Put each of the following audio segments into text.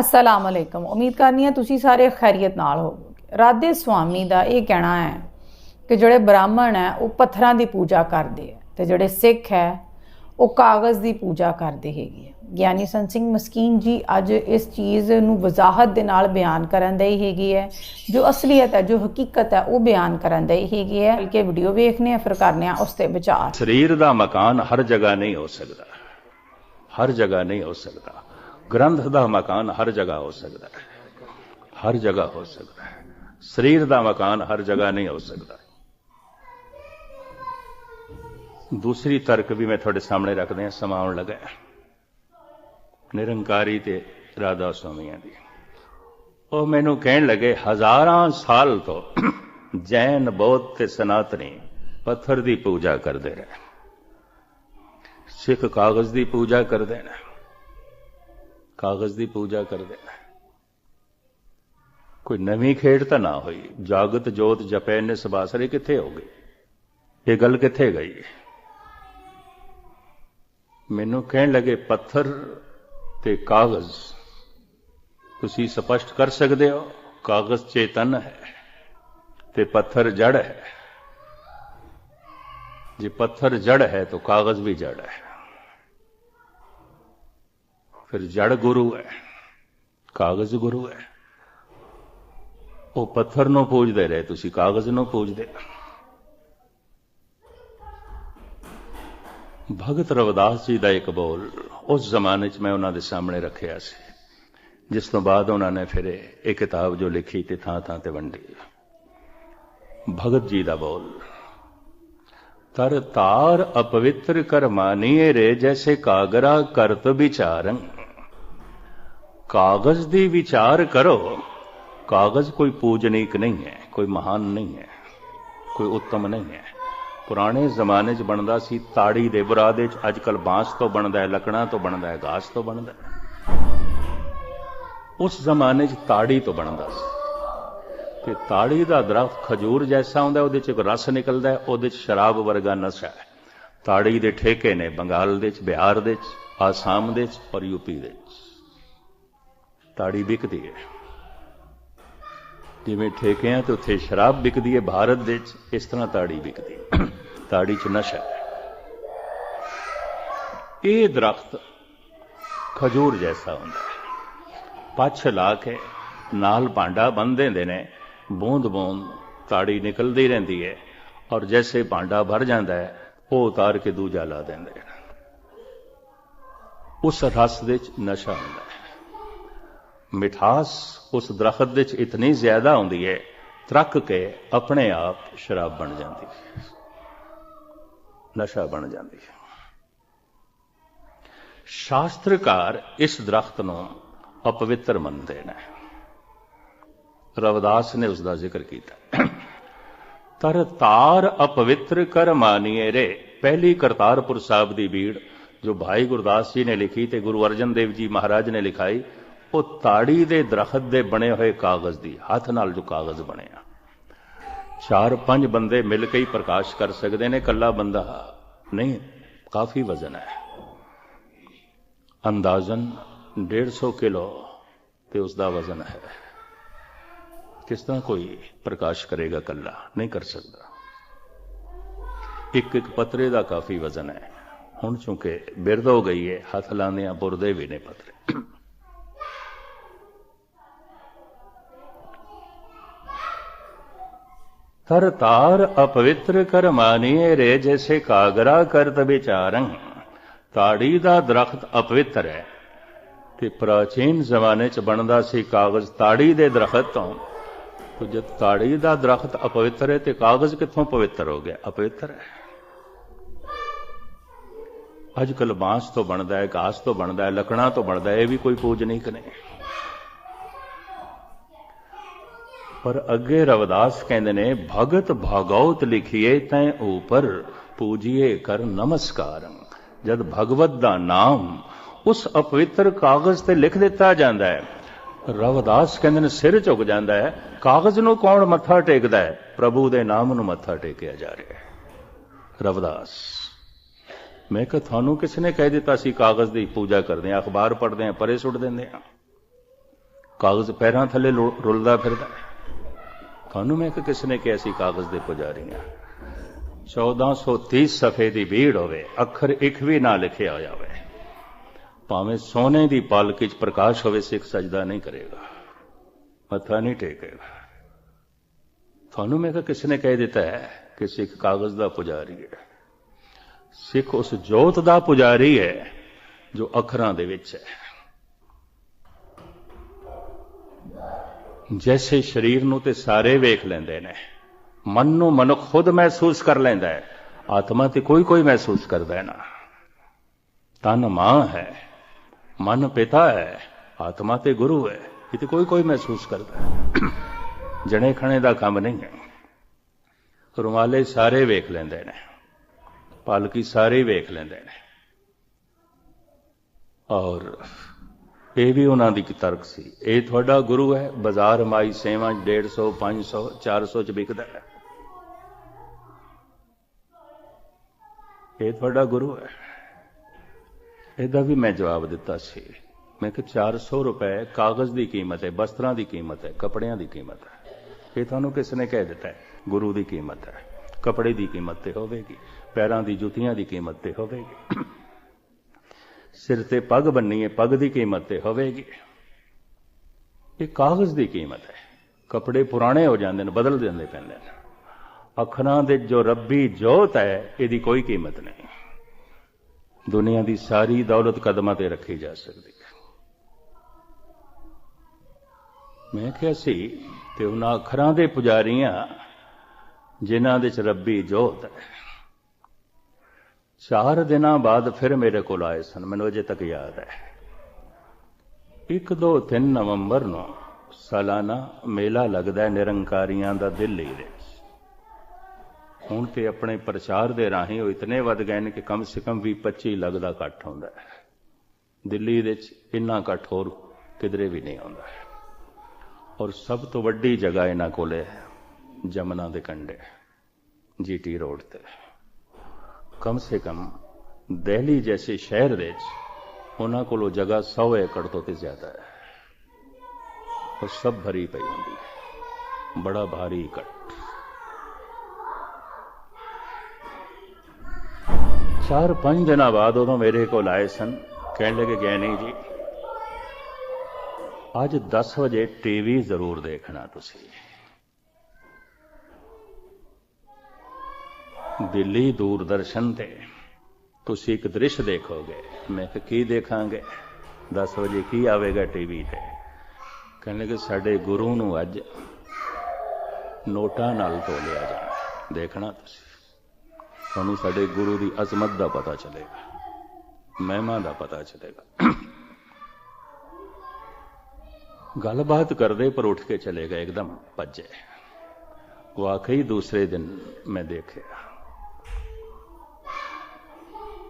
ਅਸਲਾਮ ਅਲੈਕਮ ਉਮੀਦ ਕਰਨੀ ਹੈ ਤੁਸੀਂ ਸਾਰੇ ਖੈਰੀਅਤ ਨਾਲ ਹੋਵੋਗੇ। ਰਾਧੇ ਸੁਆਮੀ ਦਾ ਇਹ ਕਹਿਣਾ ਹੈ ਕਿ ਜਿਹੜੇ ਬ੍ਰਾਹਮਣ ਹੈ, ਉਹ ਪੱਥਰਾਂ ਦੀ ਪੂਜਾ ਕਰਦੇ ਹੈ ਤੇ ਜਿਹੜੇ ਸਿੱਖ ਹੈ, ਉਹ ਕਾਗਜ਼ ਦੀ ਪੂਜਾ ਕਰਦੇ ਹੈਗੇ ਹੈ। ਗਿਆਨੀ ਸੰਤ ਸਿੰਘ ਮਸਕੀਨ ਜੀ ਅੱਜ ਇਸ ਚੀਜ਼ ਨੂੰ ਵਜ਼ਾਹਤ ਦੇ ਨਾਲ ਬਿਆਨ ਕਰਨ ਦੇ ਹੈਗੀ ਹੈ। ਜੋ ਅਸਲੀਅਤ ਹੈ, ਜੋ ਹਕੀਕਤ ਹੈ, ਉਹ ਬਿਆਨ ਕਰਨ ਦੇ ਹੈਗੀ ਹੈ। ਬਲਕਿ ਵੀਡੀਓ ਵੇਖਨੇ ਆ ਫਿਰ ਕਰਨੇ ਆ ਉਸ ਤੇ ਵਿਚਾਰ। ਸਰੀਰ ਦਾ ਮਕਾਨ ਹਰ ਜਗ੍ਹਾ ਨਹੀਂ ਹੋ ਸਕਦਾ। ਹਰ ਜਗ੍ਹਾ ਨਹੀਂ ਹੋ ਸਕਦਾ। ਗ੍ਰੰਥ ਦਾ ਮਕਾਨ ਹਰ ਜਗ੍ਹਾ ਹੋ ਸਕਦਾ ਹੈ। ਹਰ ਜਗ੍ਹਾ ਹੋ ਸਕਦਾ ਹੈ। ਸਰੀਰ ਦਾ ਮਕਾਨ ਹਰ ਜਗ੍ਹਾ ਨਹੀਂ ਹੋ ਸਕਦਾ। ਦੂਸਰੀ ਤਰਕ ਵੀ ਮੈਂ ਤੁਹਾਡੇ ਸਾਹਮਣੇ ਰੱਖਦੇ ਹਾਂ ਸਮਾਉਣ ਲੱਗਾ ਨਿਰੰਕਾਰੀ ਤੇ ਰਾਧਾ ਸੁਆਮੀਆਂ ਦੀ। ਉਹ ਮੈਨੂੰ ਕਹਿਣ ਲੱਗੇ, ਹਜ਼ਾਰਾਂ ਸਾਲ ਤੋਂ ਜੈਨ ਬੌਧ ਤੇ ਸਨਾਤਨੀ ਪੱਥਰ ਦੀ ਪੂਜਾ ਕਰਦੇ ਰਹੇ। ਸਿੱਖ ਕਾਗਜ਼ ਦੀ ਪੂਜਾ ਕਰਦੇ ਨੇ ਕਾਗਜ਼ ਦੀ ਪੂਜਾ ਕਰਦੇ ਨੇ ਕੋਈ ਨਵੀਂ ਖੇਡ ਤਾਂ ਨਾ ਹੋਈ। ਜਾਗਤ ਜੋਤ ਜਪੈ ਨੇ ਸਬਾਸਰੇ ਕਿੱਥੇ ਹੋ ਗਏ? ਇਹ ਗੱਲ ਕਿੱਥੇ ਗਈ? ਮੈਨੂੰ ਕਹਿਣ ਲੱਗੇ, ਪੱਥਰ ਤੇ ਕਾਗਜ਼ ਤੁਸੀਂ ਸਪਸ਼ਟ ਕਰ ਸਕਦੇ ਹੋ? ਕਾਗਜ਼ ਚੇਤਨ ਹੈ ਤੇ ਪੱਥਰ ਜੜ ਹੈ। ਜੇ ਪੱਥਰ ਜੜ ਹੈ ਤਾਂ ਕਾਗਜ਼ ਵੀ ਜੜ ਹੈ। ਫਿਰ ਜੜ ਗੁਰੂ ਹੈ, ਕਾਗਜ਼ ਗੁਰੂ ਹੈ। ਉਹ ਪੱਥਰ ਨੂੰ ਪੂਜਦੇ ਰਹੇ, ਤੁਸੀਂ ਕਾਗਜ਼ ਨੂੰ ਪੂਜਦੇ। ਭਗਤ ਰਵਿਦਾਸ ਜੀ ਦਾ ਇੱਕ ਬੋਲ ਉਸ ਜ਼ਮਾਨੇ 'ਚ ਮੈਂ ਉਹਨਾਂ ਦੇ ਸਾਹਮਣੇ ਰੱਖਿਆ ਸੀ, ਜਿਸ ਤੋਂ ਬਾਅਦ ਉਹਨਾਂ ਨੇ ਫਿਰ ਇਹ ਕਿਤਾਬ ਜੋ ਲਿਖੀ ਤੇ ਥਾਂ ਥਾਂ ਤੇ ਵੰਡੀ। ਭਗਤ ਜੀ ਦਾ ਬੋਲ, ਤਰ ਤਾਰ ਅਪਵਿੱਤਰ ਕਰ ਮਾਨੀਏ ਰੇ ਜੈਸੇ ਕਾਗਰਾ ਕਰਤ ਵਿਚਾਰੰ। ਕਾਗਜ਼ ਦੀ ਵਿਚਾਰ ਕਰੋ। ਕਾਗਜ਼ ਕੋਈ ਪੂਜਨੀਕ ਨਹੀਂ ਹੈ, ਕੋਈ ਮਹਾਨ ਨਹੀਂ ਹੈ, ਕੋਈ ਉੱਤਮ ਨਹੀਂ ਹੈ। ਪੁਰਾਣੇ ਜ਼ਮਾਨੇ 'ਚ ਬਣਦਾ ਸੀ ਤਾੜੀ ਦੇ ਬਰਾਦੇ 'ਚ ਅੱਜਕੱਲ ਬਾਂਸ ਤੋਂ ਬਣਦਾ ਹੈ, ਲੱਕੜਾਂ ਤੋਂ ਬਣਦਾ ਹੈ ਘਾਸ ਤੋਂ ਬਣਦਾ ਹੈ। ਉਸ ਜ਼ਮਾਨੇ 'ਚ ਤਾੜੀ ਤੋਂ ਬਣਦਾ ਸੀ। ਤੇ ਤਾੜੀ ਦਾ ਦਰਖਤ ਖਜੂਰ ਜੈਸਾ ਹੁੰਦਾ ਉਹਦੇ 'ਚ ਇੱਕ ਰਸ ਨਿਕਲਦਾ ਉਹਦੇ 'ਚ ਸ਼ਰਾਬ ਵਰਗਾ ਨਸ਼ਾ ਹੈ। ਤਾੜੀ ਦੇ ਠੇਕੇ ਨੇ ਬੰਗਾਲ ਦੇ 'ਚ, ਬਿਹਾਰ ਦੇ 'ਚ, ਆਸਾਮ ਦੇ 'ਚ ਔਰ ਯੂਪੀ ਦੇ 'ਚ। ਤਾੜੀ ਵਿਕਦੀ ਹੈ। ਜਿਵੇਂ ਠੇਕਿਆਂ ਤੇ ਉੱਥੇ ਸ਼ਰਾਬ ਵਿਕਦੀ ਹੈ, ਭਾਰਤ ਦੇ ਵਿੱਚ ਇਸ ਤਰ੍ਹਾਂ ਤਾੜੀ ਵਿਕਦੀ ਤਾੜੀ 'ਚ ਨਸ਼ਾ ਹੈ। ਇਹ ਦਰਖਤ ਖਜੂਰ ਜੈਸਾ ਹੁੰਦਾ ਹੈ। ਪੱਛ ਲਾ ਕੇ ਨਾਲ ਭਾਂਡਾ ਬੰਨ ਦਿੰਦੇ ਨੇ, ਬੂੰਦ ਬੂੰਦ ਤਾੜੀ ਨਿਕਲਦੀ ਰਹਿੰਦੀ ਹੈ ਔਰ ਜੈਸੇ ਭਾਂਡਾ ਭਰ ਜਾਂਦਾ ਹੈ, ਉਹ ਉਤਾਰ ਕੇ ਦੂਜਾ ਲਾ ਦਿੰਦੇ ਨੇ। ਉਸ ਰਸ ਦੇ ਵਿੱਚ ਨਸ਼ਾ ਹੁੰਦਾ ਮਿਠਾਸ ਉਸ ਦਰਖਤ ਦੇ ਵਿੱਚ ਇਤਨੀ ਜ਼ਿਆਦਾ ਹੁੰਦੀ ਹੈ ਤਰੱਕ ਕੇ ਆਪਣੇ ਆਪ ਸ਼ਰਾਬ ਬਣ ਜਾਂਦੀ ਹੈ ਨਸ਼ਾ ਬਣ ਜਾਂਦੀ ਹੈ ਸ਼ਾਸਤਰਕਾਰ ਇਸ ਦਰਖਤ ਨੂੰ ਅਪਵਿੱਤਰ ਮੰਨਦੇ ਨੇ। ਰਵਦਾਸ ਨੇ ਉਸ ਦਾ ਜ਼ਿਕਰ ਕੀਤਾ। ਤਰ ਤਾਰ ਅਪਵਿੱਤਰ ਕਰ ਮਾਨੀਏ ਰੇ, ਪਹਿਲੀ ਕਰਤਾਰਪੁਰ ਸਾਹਿਬ ਦੀ ਬੀੜ, ਜੋ ਭਾਈ ਗੁਰਦਾਸ ਜੀ ਨੇ ਲਿਖੀ ਤੇ ਗੁਰੂ ਅਰਜਨ ਦੇਵ ਜੀ ਮਹਾਰਾਜ ਨੇ ਲਿਖਾਈ ਉਹ ਤਾੜੀ ਦੇ ਦਰਖਤ ਦੇ ਬਣੇ ਹੋਏ ਕਾਗਜ਼ ਦੀ, ਹੱਥ ਨਾਲ ਜੋ ਕਾਗਜ਼ ਬਣਿਆ ਚਾਰ ਪੰਜ ਬੰਦੇ ਮਿਲ ਕੇ ਹੀ ਪ੍ਰਕਾਸ਼ ਕਰ ਸਕਦੇ ਨੇ, ਇਕੱਲਾ ਬੰਦਾ ਨਹੀਂ, ਕਾਫੀ ਵਜ਼ਨ ਹੈ। ਅੰਦਾਜ਼ਨ 150 ਕਿਲੋ ਤੇ ਉਸ ਦਾ ਵਜ਼ਨ ਹੈ। ਕਿਸ ਤਰ੍ਹਾਂ ਕੋਈ ਪ੍ਰਕਾਸ਼ ਕਰੇਗਾ ਇਕੱਲਾ? ਨਹੀਂ ਕਰ ਸਕਦਾ। ਇੱਕ ਇੱਕ ਪਤਰੇ ਦਾ ਕਾਫੀ ਵਜ਼ਨ ਹੈ। ਹੁਣ ਚੁੰਕੇ ਬਿਰਦ ਹੋ ਗਈ ਹੈ ਹੱਥ ਲਾਉਂਦੇ ਆ, ਬੁਰਦੇ ਵੀ ਨੇ ਪਤਰੇ। ਤਰ ਤਾਰ ਅਪਵਿੱਤਰ ਕਰ ਰੇ ਜੈਸੇ ਕਾਗਰਾ ਕਰਤ ਵਿਚਾਰੰ। ਤਾੜੀ ਦਾ ਦਰਖਤ ਅਪਵਿੱਤਰ ਹੈ। ਤੇ ਪ੍ਰਾਚੀਨ ਜ਼ਮਾਨੇ 'ਚ ਬਣਦਾ ਸੀ ਕਾਗਜ਼ ਤਾੜੀ ਦੇ ਦਰਖਤ ਤੋਂ। ਤੋ ਜਦ ਤਾੜੀ ਦਾ ਦਰਖਤ ਅਪਵਿੱਤਰ ਹੈ ਤੇ ਕਾਗਜ਼ ਕਿੱਥੋਂ ਪਵਿੱਤਰ ਹੋ ਗਿਆ? ਅਪਵਿੱਤਰ ਹੈ। ਅੱਜ ਕੱਲ ਬਾਂਸ ਤੋਂ ਬਣਦਾ ਹੈ, ਘਾਸ ਤੋਂ ਬਣਦਾ ਹੈ, ਲੱਕੜਾਂ ਤੋਂ ਬਣਦਾ ਹੈ, ਇਹ ਵੀ ਕੋਈ ਪੂਜਨੀਕ ਨਹੀਂ ਪਰ ਅੱਗੇ ਰਵਦਾਸ ਕਹਿੰਦੇ ਨੇ, ਭਗਤ ਭਾਗਵਤ ਲਿਖੀਏ ਤੈ ਉਪਰ, ਪੂਜੀਏ ਕਰ ਨਮਸਕਾਰ। ਜਦ ਭਗਵਤ ਦਾ ਨਾਮ ਉਸ ਅਪਵਿੱਤਰ ਕਾਗਜ਼ ਤੇ ਲਿਖ ਦਿੱਤਾ ਜਾਂਦਾ ਹੈ, ਰਵਦਾਸ ਕਹਿੰਦੇ ਨੇ, ਸਿਰ ਝੁਕ ਜਾਂਦਾ ਹੈ, ਕਾਗਜ਼ ਨੂੰ ਕੌਣ ਮੱਥਾ ਟੇਕਦਾ ਹੈ? ਪ੍ਰਭੂ ਦੇ ਨਾਮ ਨੂੰ ਮੱਥਾ ਟੇਕਿਆ ਜਾ ਰਿਹਾ ਹੈ। ਰਵਿਦਾਸ, ਮੈਂ ਕਿਹਾ, ਤੁਹਾਨੂੰ ਕਿਸ ਨੇ ਕਹਿ ਦਿੱਤਾ ਸੀ ਕਾਗਜ਼ ਦੀ ਪੂਜਾ ਕਰਦੇ ਆ ਅਖਬਾਰ ਪੜ੍ਹਦੇ ਆ ਪਰੇ ਸੁੱਟ ਦਿੰਦੇ ਆ ਕਾਗਜ਼ ਪੈਰਾਂ ਥੱਲੇ ਰੁਲਦਾ ਫਿਰਦਾ ਹੈ। ਤੁਹਾਨੂੰ ਮੈਂ ਕਿ ਕਿਸ ਨੇ ਕਿਹਾ ਸੀ, ਕਾਗਜ਼ ਦੇ ਪੁਜਾਰੀ ਹਾਂ 1430 ਸਫੇ ਦੀ ਭੀੜ ਹੋਵੇ, ਅੱਖਰ ਇੱਕ ਵੀ ਨਾ ਲਿਖਿਆ ਹੋਇਆ ਹੋਵੇ ਭਾਵੇਂ ਸੋਨੇ ਦੀ ਪਾਲਕੀ ਚ ਪ੍ਰਕਾਸ਼ ਹੋਵੇ, ਸਿੱਖ ਸਜਦਾ ਨਹੀਂ ਕਰੇਗਾ। ਮੱਥਾ ਨਹੀਂ ਟੇਕੇਗਾ। ਤੁਹਾਨੂੰ ਮੈਂ ਕਿ ਕਿਸ ਨੇ ਕਹਿ ਦਿੱਤਾ ਹੈ ਕਿ ਸਿੱਖ ਕਾਗਜ਼ ਦਾ ਪੁਜਾਰੀ ਹੈ। ਸਿੱਖ ਉਸ ਜੋਤ ਦਾ ਪੁਜਾਰੀ ਹੈ ਜੋ ਅੱਖਰਾਂ ਦੇ ਵਿੱਚ ਹੈ। ਜੈਸੇ ਸਰੀਰ ਨੂੰ ਤੇ ਸਾਰੇ ਵੇਖ ਲੈਂਦੇ ਨੇ ਮਨ ਨੂੰ ਮਨੁੱਖ ਖੁਦ ਮਹਿਸੂਸ ਕਰ ਲੈਂਦਾ ਹੈ ਆਤਮਾ ਤੇ ਕੋਈ ਕੋਈ ਮਹਿਸੂਸ ਕਰਦਾ ਹੈ ਨਾ ਤਨ ਮਾਂ ਹੈ ਮਨ ਪਿਤਾ ਹੈ ਆਤਮਾ ਤੇ ਗੁਰੂ ਹੈ ਇਹ ਤੇ ਕੋਈ ਕੋਈ ਮਹਿਸੂਸ ਕਰਦਾ ਹੈ ਜਣੇ ਖਣੇ ਦਾ ਕੰਮ ਨਹੀਂ ਹੈ ਰੁਮਾਲੇ ਸਾਰੇ ਵੇਖ ਲੈਂਦੇ ਨੇ ਪਾਲਕੀ ਸਾਰੇ ਵੇਖ ਲੈਂਦੇ ਨੇ ਔਰ ਇਹ ਵੀ ਉਹਨਾਂ ਦੀ ਤਰਕ ਸੀ। ਇਹ ਤੁਹਾਡਾ ਗੁਰੂ ਹੈ, ਬਾਜ਼ਾਰ ਮਾਈ ਸੇਵਾ 150 500 400 ਚ ਵਿਕਦਾ ਹੈ। ਇਹ ਤੁਹਾਡਾ ਗੁਰੂ ਹੈ। ਇਹਦਾ ਵੀ ਮੈਂ ਜਵਾਬ ਦਿੱਤਾ ਸੀ। ਮੈਂ ਕਿ 400 ਰੁਪਏ ਕਾਗਜ਼ ਦੀ ਕੀਮਤ ਹੈ, ਬਸਤਰਾਂ ਦੀ ਕੀਮਤ ਹੈ, ਕੱਪੜਿਆਂ ਦੀ ਕੀਮਤ ਹੈ। ਇਹ ਤੁਹਾਨੂੰ ਕਿਸ ਨੇ ਕਹਿ ਦਿੱਤਾ ਹੈ? ਗੁਰੂ ਦੀ ਕੀਮਤ ਹੈ। ਕੱਪੜੇ ਦੀ ਕੀਮਤ ਤੇ ਹੋਵੇਗੀ, ਪੈਰਾਂ ਦੀ, ਜੁੱਤੀਆਂ ਦੀ ਕੀਮਤ ਤੇ ਹੋਵੇਗੀ। ਸਿਰ ਤੇ ਪੱਗ ਬੰਨੀ ਹੈ ਪੱਗ ਦੀ ਕੀਮਤ ਤੇ ਹੋਵੇਗੀ। ਇਹ ਕਾਗਜ਼ ਦੀ ਕੀਮਤ ਹੈ। ਕੱਪੜੇ ਪੁਰਾਣੇ ਹੋ ਜਾਂਦੇ ਨੇ, ਬਦਲ ਦਿੰਦੇ ਪੈਂਦੇ ਨੇ। ਅੱਖਰਾਂ ਦੇ ਜੋ ਰੱਬੀ ਜੋਤ ਹੈ, ਇਹਦੀ ਕੋਈ ਕੀਮਤ ਨਹੀਂ। ਦੁਨੀਆ ਦੀ ਸਾਰੀ ਦੌਲਤ ਕਦਮਾਂ ਤੇ ਰੱਖੀ ਜਾ ਸਕਦੀ ਹੈ। ਮੈਂ ਕਿਹਾ ਸੀ ਤੇ ਉਹਨਾਂ ਅੱਖਰਾਂ ਦੇ ਪੁਜਾਰੀਆਂ, ਜਿਨ੍ਹਾਂ ਦੇ ਚ ਰੱਬੀ ਜੋਤ ਹੈ। ਚਾਰ ਦਿਨਾਂ ਬਾਅਦ ਫਿਰ ਮੇਰੇ ਕੋਲ ਆਏ ਸਨ, ਮੈਨੂੰ ਅਜੇ ਤੱਕ ਯਾਦ ਹੈ। 1 2 3 ਨਵੰਬਰ ਨੂੰ ਸਾਲਾਨਾ ਮੇਲਾ ਲੱਗਦਾ ਹੈ ਨਿਰੰਕਾਰੀਆਂ ਦਾ ਦਿੱਲੀ ਦੇ ਹੁਣ ਤੇ ਆਪਣੇ ਪ੍ਰਚਾਰ ਦੇ ਰਾਹੀਂ ਉਹ ਇਤਨੇ ਵੱਧ ਗਏ ਨੇ ਕਿ ਕਮ ਸੇ ਕਮ ਵੀ 25 ਲੱਖ ਦਾ ਇਕੱਠ ਹੁੰਦਾ ਹੈ। ਦਿੱਲੀ ਦੇ ਵਿੱਚ ਇੰਨਾ ਇਕੱਠ ਹੋਰ ਕਿਧਰੇ ਵੀ ਨਹੀਂ ਆਉਂਦਾ। ਔਰ ਸਭ ਤੋਂ ਵੱਡੀ ਜਗ੍ਹਾ ਇਹਨਾਂ ਕੋਲੇ ਹੈ ਜਮਨਾ ਦੇ ਕੰਢੇ, ਜੀਟੀ ਰੋਡ ਤੇ। ਕਮ ਸੇ ਕਮ ਦਿੱਲੀ ਜੈਸੇ ਸ਼ਹਿਰ ਵਿੱਚ ਉਹਨਾਂ ਕੋਲੋਂ ਜਗ੍ਹਾ 100 ਏਕੜ ਤੋਂ ਤੇ ਜ਼ਿਆਦਾ ਹੈ ਉਹ ਸਭ ਭਰੀ ਪਈ ਹੁੰਦੀ ਹੈ ਬੜਾ ਭਾਰੀ ਇਕੱਠ ਚਾਰ ਪੰਜ ਦਿਨਾਂ ਬਾਅਦ ਉਦੋਂ ਮੇਰੇ ਕੋਲ ਆਏ ਸਨ ਕਹਿਣ ਲੱਗੇ ਗਿਆਨੀ ਜੀ ਅੱਜ 10 ਵਜੇ ਟੀਵੀ ਜ਼ਰੂਰ ਦੇਖਣਾ ਤੁਸੀਂ ਦਿੱਲੀ ਦੂਰਦਰਸ਼ਨ ਤੇ। ਤੁਸੀਂ ਇੱਕ ਦ੍ਰਿਸ਼ ਦੇਖੋਗੇ। ਮੈਂ ਕਿਹਾ, ਕੀ ਦੇਖਾਂਗੇ? 10 ਵਜੇ ਕੀ ਆਵੇਗਾ ਟੀਵੀ ਤੇ? ਕਹਿੰਦੇ ਕਿ ਸਾਡੇ ਗੁਰੂ ਨੂੰ ਅੱਜ ਨੋਟਾਂ ਨਾਲ ਤੋਲਿਆ ਜਾਣਾ। ਦੇਖਣਾ ਤੁਸੀਂ। ਤੁਹਾਨੂੰ ਸਾਡੇ ਗੁਰੂ ਦੀ ਅਜ਼ਮਤ ਦਾ ਪਤਾ ਚੱਲੇਗਾ। ਮਹਿਮਾ ਦਾ ਪਤਾ ਚੱਲੇਗਾ। ਗੱਲਬਾਤ ਕਰਦੇ ਪਰ ਉੱਠ ਕੇ ਚਲੇ ਗਏ, ਇੱਕਦਮ ਭੱਜੇ। ਵਾਕਈ ਦੂਸਰੇ ਦਿਨ ਮੈਂ ਦੇਖਿਆ।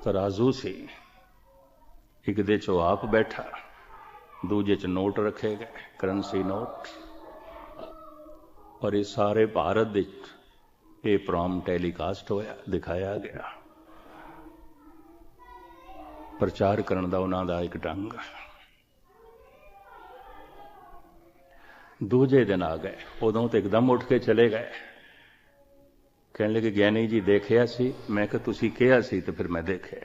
ਤਰਾਜ਼ੂ ਸੀ। ਇੱਕ ਦੇ ਚੋਂ ਆਪ ਬੈਠਾ, ਦੂਜੇ ਚ ਨੋਟ ਰੱਖੇ ਗਏ, ਕਰੰਸੀ ਨੋਟ। ਔਰ ਇਹ ਸਾਰੇ ਭਾਰਤ ਦੇ ਇਹ ਪ੍ਰੋਮ ਟੈਲੀਕਾਸਟ ਹੋਇਆ, ਦਿਖਾਇਆ ਗਿਆ। ਪ੍ਰਚਾਰ ਕਰਨ ਦਾ ਉਹਨਾਂ ਦਾ ਇੱਕ ਢੰਗ। ਦੂਜੇ ਦਿਨ ਆ ਗਏ, ਉਦੋਂ ਤੇ ਇੱਕਦਮ ਉੱਠ ਕੇ ਚਲੇ ਗਏ। ਕਹਿਣ ਲੱਗੇ ਗਿਆਨੀ ਜੀ ਦੇਖਿਆ ਸੀ। ਮੈਂ ਕਿਹਾ, ਤੁਸੀਂ ਕਿਹਾ ਸੀ ਤੇ ਫਿਰ ਮੈਂ ਦੇਖਿਆ।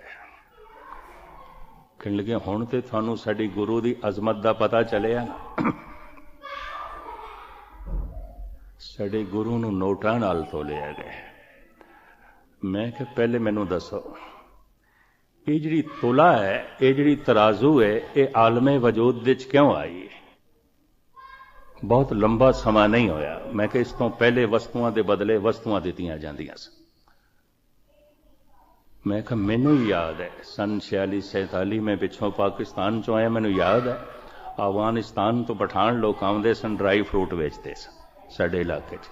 ਕਹਿਣ ਲੱਗੇ, ਹੁਣ ਤੇ ਤੁਹਾਨੂੰ ਸਾਡੀ ਗੁਰੂ ਦੀ ਅਜ਼ਮਤ ਦਾ ਪਤਾ ਚੱਲਿਆ ਸਾਡੇ ਗੁਰੂ ਨੂੰ ਨੋਟਾਂ ਨਾਲ ਤੋਲਿਆ ਗਿਆ। ਮੈਂ ਕਿ ਪਹਿਲੇ ਮੈਨੂੰ ਦੱਸੋ, ਇਹ ਜਿਹੜੀ ਤੋਲਾ ਹੈ, ਇਹ ਜਿਹੜੀ ਤਰਾਜ਼ੂ ਹੈ, ਇਹ ਆਲਮੇ ਵਜੂਦ ਵਿੱਚ ਕਿਉਂ ਆਈ ਹੈ? ਬਹੁਤ ਲੰਬਾ ਸਮਾਂ ਨਹੀਂ ਹੋਇਆ। ਮੈਂ ਕਿ ਇਸ ਤੋਂ ਪਹਿਲੇ ਵਸਤੂਆਂ ਦੇ ਬਦਲੇ ਵਸਤੂਆਂ ਦਿੱਤੀਆਂ ਜਾਂਦੀਆਂ ਸਨ। ਮੈਂ ਕਿ ਮੈਨੂੰ ਯਾਦ ਹੈ, ਸਨ 46 47 ਮੈਂ ਪਿੱਛੋਂ ਪਾਕਿਸਤਾਨ ਚੋਂ ਆਇਆ। ਮੈਨੂੰ ਯਾਦ ਹੈ, ਅਫਗਾਨਿਸਤਾਨ ਤੋਂ ਪਠਾਨ ਲੋਕ ਆਉਂਦੇ ਸਨ, ਡਰਾਈ ਫਰੂਟ ਵੇਚਦੇ ਸਨ ਸਾਡੇ ਇਲਾਕੇ 'ਚ।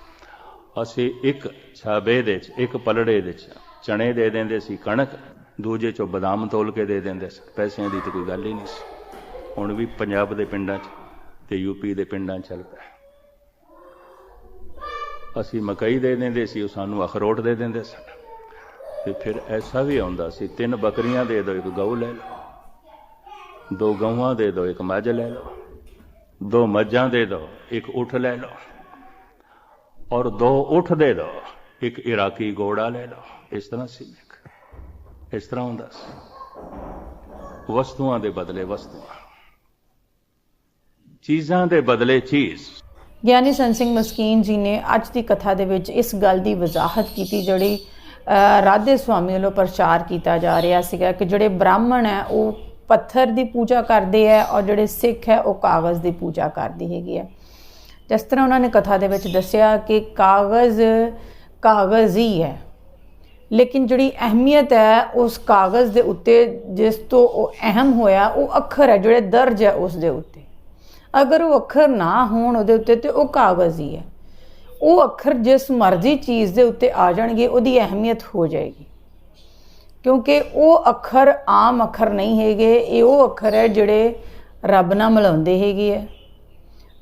ਅਸੀਂ ਇੱਕ ਛਾਬੇ ਦੇ 'ਚ, ਇੱਕ ਪਲੜੇ ਦੇ 'ਚ ਚਣੇ ਦੇ ਦਿੰਦੇ ਸੀ, ਕਣਕ, ਦੂਜੇ 'ਚੋਂ ਬਦਾਮ ਤੋਲ ਕੇ ਦੇ ਦਿੰਦੇ ਸੀ ਪੈਸਿਆਂ ਦੀ ਤਾਂ ਕੋਈ ਗੱਲ ਹੀ ਨਹੀਂ ਸੀ। ਹੁਣ ਵੀ ਪੰਜਾਬ ਦੇ ਪਿੰਡਾਂ 'ਚ ਤੇ ਯੂਪੀ ਦੇ ਪਿੰਡਾਂ 'ਚ ਚੱਲਦਾ ਅਸੀਂ ਮਕਈ ਦੇ ਦਿੰਦੇ ਸੀ, ਉਹ ਸਾਨੂੰ ਅਖਰੋਟ ਦੇ ਦਿੰਦੇ ਸਨ। ਤੇ ਫਿਰ ਐਸਾ ਵੀ ਆਉਂਦਾ ਸੀ, ਤਿੰਨ ਬੱਕਰੀਆਂ ਦੇ ਦਿਓ ਇੱਕ ਗਊ ਲੈ ਲਓ, ਦੋ ਗਊਆਂ ਦੇ ਦਿਓ ਇੱਕ ਮੱਝ ਲੈ ਲਓ, ਦੋ ਮੱਝਾਂ ਦੇ ਦਿਓ ਇੱਕ ਉਠ ਲੈ ਲਓ, ਔਰ ਦੋ ਉਠ ਦੇ ਦਿਓ ਇੱਕ ਇਰਾਕੀ ਘੋੜਾ ਲੈ ਲਓ। ਇਸ ਤਰ੍ਹਾਂ ਸੀ ਇਸ ਤਰ੍ਹਾਂ ਹੁੰਦਾ ਸੀ। ਵਸਤੂਆਂ ਦੇ ਬਦਲੇ ਵਸਤੂਆਂ। ਚੀਜ਼ਾਂ ਦੇ ਬਦਲੇ ਚੀਜ਼। ਗਿਆਨੀ ਸੰਤ ਸਿੰਘ ਮਸਕੀਨ ਜੀ ਨੇ ਅੱਜ ਦੀ ਕਥਾ ਦੇ ਵਿੱਚ ਇਸ ਗੱਲ ਦੀ ਵਜ਼ਾਹਤ ਕੀਤੀ ਜਿਹੜੀ ਰਾਧੇ ਸੁਆਮੀ ਵੱਲੋਂ ਪ੍ਰਚਾਰ ਕੀਤਾ ਜਾ ਰਿਹਾ ਸੀਗਾ ਕਿ ਜਿਹੜੇ ਬ੍ਰਾਹਮਣ ਹੈ, ਉਹ ਪੱਥਰ ਦੀ ਪੂਜਾ ਕਰਦੇ ਹੈ ਔਰ ਜਿਹੜੇ ਸਿੱਖ ਹੈ, ਉਹ ਕਾਗਜ਼ ਦੀ ਪੂਜਾ ਕਰਦੀ ਹੈਗੀ ਹੈ। ਜਿਸ ਤਰ੍ਹਾਂ ਉਹਨਾਂ ਨੇ ਕਥਾ ਦੇ ਵਿੱਚ ਦੱਸਿਆ ਕਿ ਕਾਗਜ਼ ਕਾਗਜ਼ ਹੀ ਹੈ, ਲੇਕਿਨ ਜਿਹੜੀ ਅਹਿਮੀਅਤ ਹੈ, ਉਸ ਕਾਗਜ਼ ਦੇ ਉੱਤੇ ਜਿਸ ਤੋਂ ਉਹ ਅਹਿਮ ਹੋਇਆ, ਉਹ ਅੱਖਰ ਹੈ, ਜਿਹੜੇ ਦਰਜ ਹੈ, ਉਸ ਦੇ ਉੱਤੇ। ਅਗਰ ਉਹ ਅੱਖਰ ਨਾ ਹੋਣ ਉਹਦੇ ਉੱਤੇ ਤੇ ਉਹ ਕਾਗਜ਼ ਹੀ ਹੈ। ਉਹ ਅੱਖਰ ਜਿਸ ਮਰਜ਼ੀ ਚੀਜ਼ ਦੇ ਉੱਤੇ ਆ ਜਾਣਗੇ, ਉਹਦੀ ਅਹਿਮੀਅਤ ਹੋ ਜਾਏਗੀ। ਕਿਉਂਕਿ ਉਹ ਅੱਖਰ ਆਮ ਅੱਖਰ ਨਹੀਂ ਹੈਗੇ, ਇਹ ਉਹ ਅੱਖਰ ਹੈ ਜਿਹੜੇ ਰੱਬ ਨਾਲ ਮਿਲਾਉਂਦੇ ਹੈਗੇ ਹੈ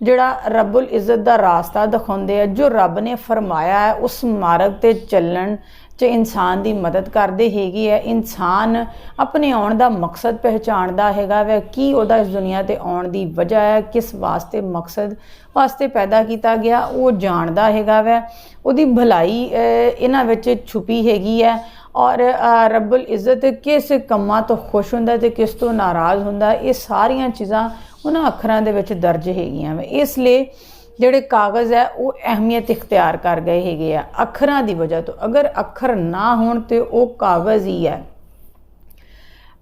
ਜਿਹੜਾ ਰੱਬੁਲ ਇੱਜ਼ਤ ਦਾ ਰਾਸਤਾ ਦਿਖਾਉਂਦੇ ਆ ਜੋ ਰੱਬ ਨੇ ਫਰਮਾਇਆ ਹੈ ਉਸ ਮਾਰਗ ਤੇ ਚੱਲਣ ਚ ਇਨਸਾਨ ਦੀ ਮਦਦ ਕਰਦੇ ਹੈਗੀ ਹੈ ਇਨਸਾਨ ਆਪਣੇ ਆਉਣ ਦਾ ਮਕਸਦ ਪਹਿਚਾਣਦਾ ਹੈਗਾ ਵੈ ਕੀ ਉਹਦਾ ਇਸ ਦੁਨੀਆ ਤੇ ਆਉਣ ਦੀ ਵਜ੍ਹਾ ਹੈ ਕਿਸ ਵਾਸਤੇ ਮਕਸਦ ਵਾਸਤੇ ਪੈਦਾ ਕੀਤਾ ਗਿਆ ਉਹ ਜਾਣਦਾ ਹੈਗਾ ਵੈ। ਉਹਦੀ ਭਲਾਈ ਇਹਨਾਂ ਵਿੱਚ ਛੁਪੀ ਹੈਗੀ ਹੈ ਔਰ ਅ, ਰੱਬੁਲ ਇੱਜ਼ਤ ਕਿਸ ਕੰਮਾਂ ਤੋਂ ਖੁਸ਼ ਹੁੰਦਾ ਤੇ ਕਿਸ ਤੋਂ ਨਾਰਾਜ਼ ਹੁੰਦਾ ਇਹ ਸਾਰੀਆਂ ਚੀਜ਼ਾਂ ਉਹਨਾਂ ਅੱਖਰਾਂ ਦੇ ਵਿੱਚ ਦਰਜ ਹੈਗੀਆਂ ਵੇ। ਇਸ ਲਈ ਜਿਹੜੇ ਕਾਗਜ਼ ਹੈ, ਉਹ ਅਹਿਮੀਅਤ ਇਖਤਿਆਰ ਕਰ ਗਏ ਹੈਗੇ ਆ। ਅੱਖਰਾਂ ਦੀ ਵਜ੍ਹਾ ਤੋਂ। ਅਗਰ ਅੱਖਰ ਨਾ ਹੋਣ ਤੇ ਉਹ ਕਾਗਜ਼ ਹੀ ਹੈ।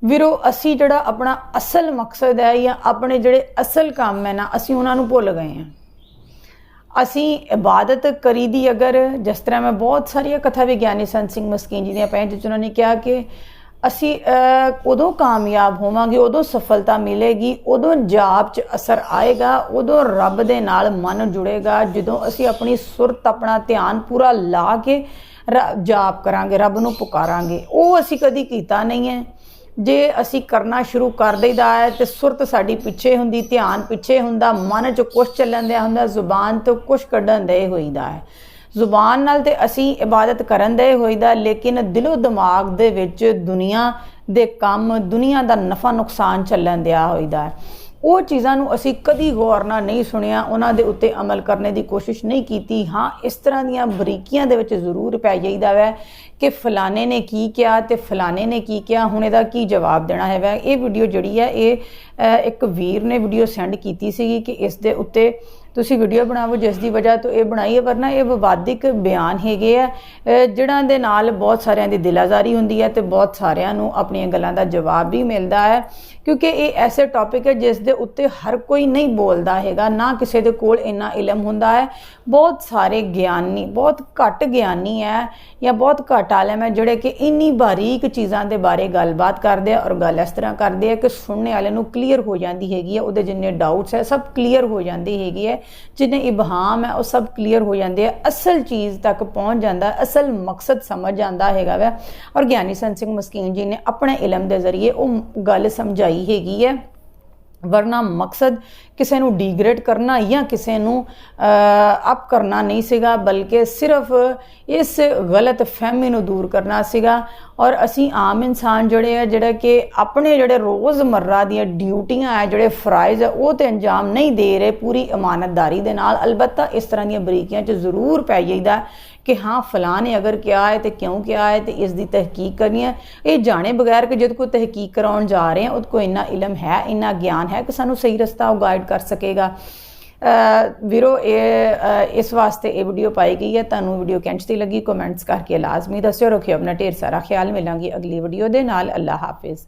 ਵੀਰੋ, ਅਸੀਂ ਜਿਹੜਾ ਆਪਣਾ ਅਸਲ ਮਕਸਦ ਹੈ ਜਾਂ ਆਪਣੇ ਜਿਹੜੇ ਅਸਲ ਕੰਮ ਹੈ ਨਾ, ਅਸੀਂ ਉਹਨਾਂ ਨੂੰ ਭੁੱਲ ਗਏ ਹਾਂ ਅਸੀਂ ਇਬਾਦਤ ਕਰੀ ਦੀ ਅਗਰ, ਜਿਸ ਤਰ੍ਹਾਂ ਮੈਂ ਬਹੁਤ ਸਾਰੀਆਂ ਕਥਾ ਵਿਗਿਆਨੀ ਸੰਤ ਸਿੰਘ ਮਸਕੀਨ ਜੀ ਦੀਆਂ ਪੜ੍ਹੀਆਂ ਜਿਸ 'ਚ ਉਹਨਾਂ ਨੇ ਕਿਹਾ ਕਿ ਅਸੀਂ ਉਦੋਂ ਕਾਮਯਾਬ ਹੋਵਾਂਗੇ, ਉਦੋਂ ਸਫਲਤਾ ਮਿਲੇਗੀ, ਉਦੋਂ ਜਾਪ 'ਚ ਅਸਰ ਆਏਗਾ, ਉਦੋਂ ਰੱਬ ਦੇ ਨਾਲ ਮਨ ਜੁੜੇਗਾ, ਜਦੋਂ ਅਸੀਂ ਆਪਣੀ ਸੁਰਤ ਆਪਣਾ ਧਿਆਨ ਪੂਰਾ ਲਾ ਕੇ ਰ- ਜਾਪ ਕਰਾਂਗੇ, ਰੱਬ ਨੂੰ ਪੁਕਾਰਾਂਗੇ। ਉਹ ਅਸੀਂ ਕਦੀ ਕੀਤਾ ਨਹੀਂ ਹੈ। ਜੇ ਅਸੀਂ ਕਰਨਾ ਸ਼ੁਰੂ ਕਰ ਦਈਦਾ ਹੈ, ਤੇ ਸੁਰਤ ਸਾਡੀ ਪਿੱਛੇ ਹੁੰਦੀ, ਧਿਆਨ ਪਿੱਛੇ ਹੁੰਦਾ, ਮਨ 'ਚ ਕੁਛ ਚੱਲਣ ਦਿਆ ਹੁੰਦਾ, ਜ਼ੁਬਾਨ ਤੋਂ ਕੁਛ ਕੱਢਣ ਦੇ ਹੋਈਦਾ ਹੈ। ਜ਼ੁਬਾਨ ਨਾਲ ਤੇ ਅਸੀਂ ਇਬਾਦਤ ਕਰਨ ਦੇ ਹੋਈਦਾ, ਲੇਕਿਨ ਦਿਲੋਂ ਦਿਮਾਗ ਦੇ ਵਿੱਚ ਦੁਨੀਆ ਦੇ ਕੰਮ, ਦੁਨੀਆ ਦਾ ਨਫਾ ਨੁਕਸਾਨ ਚੱਲਣ ਦਿਆ ਹੋਈਦਾ ਉਹ ਚੀਜ਼ਾਂ ਨੂੰ ਅਸੀਂ ਕਦੀ ਗੌਰ ਨਾਲ ਨਹੀਂ ਸੁਣਿਆ, ਉਹਨਾਂ ਦੇ ਉੱਤੇ ਅਮਲ ਕਰਨ ਦੀ ਕੋਸ਼ਿਸ਼ ਨਹੀਂ ਕੀਤੀ। ਹਾਂ, ਇਸ ਤਰ੍ਹਾਂ ਦੀਆਂ ਬਰੀਕੀਆਂ ਦੇ ਵਿੱਚ ਜ਼ਰੂਰ ਪੈ ਜਾਈਦਾ ਵੈ ਕਿ ਫਲਾਣੇ ਨੇ ਕੀ ਕਿਹਾ ਤੇ ਫਲਾਣੇ ਨੇ ਕੀ ਕਿਹਾ, ਹੁਣ ਇਹਦਾ ਕੀ ਜਵਾਬ ਦੇਣਾ ਹੈ ਵੈ? ਇਹ ਵੀਡੀਓ ਜਿਹੜੀ ਹੈ, ਇਹ ਇੱਕ ਵੀਰ ਨੇ ਵੀਡੀਓ ਸੈਂਡ ਕੀਤੀ ਸੀਗੀ ਕਿ ਇਸ ਦੇ ਉੱਤੇ ਤੁਸੀਂ ਵੀਡੀਓ ਬਣਾਵੋ ਜਿਸ ਦੀ ਵਜ੍ਹਾ ਤੋਂ ਇਹ ਬਣਾਈ ਹੈ ਵਰਨਾ ਇਹ ਵਿਵਾਦਿਕ ਬਿਆਨ ਹੈਗੇ ਆ। ਅ, ਦੇ ਨਾਲ ਬਹੁਤ ਸਾਰਿਆਂ ਦੀ ਦਿਲਾਜ਼ਾਰੀ ਹੁੰਦੀ ਹੈ ਤੇ ਬਹੁਤ ਸਾਰਿਆਂ ਨੂੰ ਆਪਣੀਆਂ ਗੱਲਾਂ ਦਾ ਜਵਾਬ ਵੀ ਮਿਲਦਾ ਹੈ। ਕਿਉਂਕਿ ਇਹ ਐਸੇ ਟੌਪਿਕ ਹੈ ਜਿਸ ਦੇ ਉੱਤੇ ਹਰ ਕੋਈ ਨਹੀਂ ਬੋਲਦਾ ਹੈਗਾ ਨਾ ਕਿਸੇ ਦੇ ਕੋਲ ਇੰਨਾ ਇਲਮ ਹੁੰਦਾ ਹੈ। ਬਹੁਤ ਸਾਰੇ ਗਿਆਨੀ ਬਹੁਤ ਘੱਟ ਗਿਆਨੀ ਹੈ ਜਾਂ ਬਹੁਤ ਘੱਟ ਆਲਮ ਹੈ ਜਿਹੜੇ ਕਿ ਇੰਨੀ ਬਾਰੀਕ ਚੀਜ਼ਾਂ ਦੇ ਬਾਰੇ ਗੱਲਬਾਤ ਕਰਦੇ ਆ ਔਰ ਗੱਲ ਇਸ ਤਰ੍ਹਾਂ ਕਰਦੇ ਆ ਕਿ ਸੁਣਨੇ ਵਾਲੇ ਨੂੰ ਕਲੀਅਰ ਹੋ ਜਾਂਦੀ ਹੈਗੀ ਹੈ ਉਹਦੇ ਜਿੰਨੇ ਡਾਊਟਸ ਹੈ ਸਭ ਕਲੀਅਰ ਹੋ ਜਾਂਦੀ ਹੈਗੀ ਹੈ। ਜਿਹਨੇ ਇਬਹਾਮ ਹੈ, ਉਹ ਸਭ ਕਲੀਅਰ ਹੋ ਜਾਂਦੇ ਆ, ਅਸਲ ਚੀਜ਼ ਤੱਕ ਪਹੁੰਚ ਜਾਂਦਾ, ਅਸਲ ਮਕਸਦ ਸਮਝ ਜਾਂਦਾ ਹੈਗਾ ਵਾ। ਔਰ ਗਿਆਨੀ ਸੰਤ ਸਿੰਘ ਮਸਕੀਨ ਜੀ ਨੇ ਆਪਣੇ ਇਲਮ ਦੇ ਜ਼ਰੀਏ ਉਹ ਗੱਲ ਸਮਝਾਈ ਹੈਗੀ ਹੈ, ਵਰਨਾ ਮਕਸਦ ਕਿਸੇ ਨੂੰ ਡੀਗ੍ਰੇਡ ਕਰਨਾ ਜਾਂ ਕਿਸੇ ਨੂੰ ਅਪ ਕਰਨਾ ਨਹੀਂ ਸੀਗਾ, ਬਲਕਿ ਸਿਰਫ ਇਸ ਗਲਤ ਫਹਿਮੀ ਨੂੰ ਦੂਰ ਕਰਨਾ ਸੀਗਾ। ਔਰ ਅਸੀਂ ਆਮ ਇਨਸਾਨ ਜਿਹੜੇ ਆ, ਜਿਹੜਾ ਕਿ ਆਪਣੇ ਜਿਹੜੇ ਰੋਜ਼ਮਰਰਾ ਦੀਆਂ ਡਿਊਟੀਆਂ ਆ, ਜਿਹੜੇ ਫਰਾਇਜ਼ ਆ, ਉਹ ਤੇ ਅੰਜਾਮ ਨਹੀਂ ਦੇ ਰਹੇ ਪੂਰੀ ਇਮਾਨਤਦਾਰੀ ਦੇ ਨਾਲ। ਅਲਬੱਤਾ ਇਸ ਤਰ੍ਹਾਂ ਦੀਆਂ ਬਰੀਕੀਆਂ 'ਚ ਜ਼ਰੂਰ ਪੈ ਜਾਈਦਾ ਕਿ ਹਾਂ ਫਲਾਂ ਨੇ ਅਗਰ ਕਿਹਾ ਹੈ ਤੇ ਕਿਉਂ ਕਿਹਾ ਹੈ ਤੇ ਇਸ ਦੀ ਤਹਿਕੀਕ ਕਰਨੀ ਹੈ। ਇਹ ਜਾਣੇ ਬਗੈਰ ਕਿ ਜਦ ਕੋਈ ਤਹਿਕੀਕ ਕਰਾਉਣ ਜਾ ਰਹੇ ਹਾਂ ਉਹਦੇ ਕੋਲ ਇੰਨਾ ਇਲਮ ਹੈ, ਇੰਨਾ ਗਿਆਨ ਹੈ ਕਿ ਸਾਨੂੰ ਸਹੀ ਰਸਤਾ ਉਹ ਗਾਈਡ ਕਰ ਸਕੇਗਾ। ਅ, ਵੀਰੋ ਇਹ ਇਸ ਵਾਸਤੇ ਇਹ ਵੀਡੀਓ ਪਾਈ ਗਈ ਹੈ। ਤੁਹਾਨੂੰ ਵੀਡੀਓ ਕਿੰਚਦੀ ਲੱਗੀ ਕਮੈਂਟਸ ਕਰਕੇ ਲਾਜ਼ਮੀ ਦੱਸਿਓ। ਰੱਖਿਓ ਆਪਣਾ ਢੇਰ ਸਾਰਾ ਖਿਆਲ। ਮਿਲਾਂਗੇ ਅਗਲੀ ਵੀਡੀਓ ਦੇ ਨਾਲ। ਅੱਲਾ ਹਾਫਿਜ਼।